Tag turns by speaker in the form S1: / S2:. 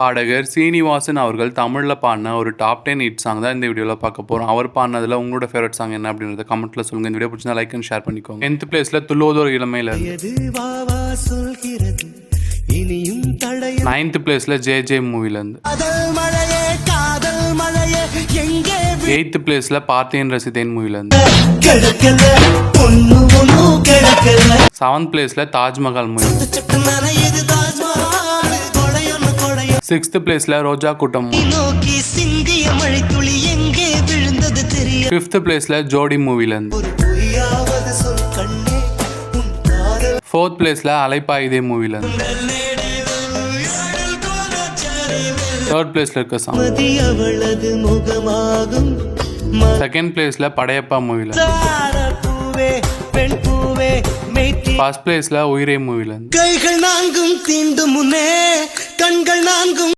S1: பாடகர் சீனிவாசன் அவர்கள் தமிழில் பாடின ஒரு டாப் டென் ஹிட் சாங் தான் இந்த வீடியோவில் பார்க்க போகிறோம் அவர் பாடினதில் உங்களோட ஃபேவரட் சாங் என்ன அப்படின்றத கமெண்ட்டில் சொல்லுங்கள் இந்த வீடியோ பிடிச்சா லைக் அண்ட் ஷேர் பண்ணிக்கோங்க. டென்த் பிளேஸில் துள்ளோதோர் இளமையில் நைன்த் பிளேஸில் ஜே ஜே மூவிலேருந்து எயித்து பிளேஸில் பார்த்தேன் ரசித்தேன் மூவிலேருந்து செவன்த் பிளேஸில் தாஜ்மஹால் மூவி. சிக்ஸ்த் பிளேஸில் ரோஜா கூட்டம். ஃபிஃப்த் பிளேஸில் ஜோடி மூவிலேருந்து ஃபோர்த் பிளேஸில் அலைப்பாயுதே மூவிலேருந்து தேர்ட் பிளேஸில் இருக்க சாங். செகண்ட் பிளேஸில் படையப்பா மூவில ஃபர்ஸ்ட் பிளேஸில் உயிரே மூவிலேருந்து
S2: கைகள் நான்கும் தீண்டும் முன்னே கண்கள் நான்கும்.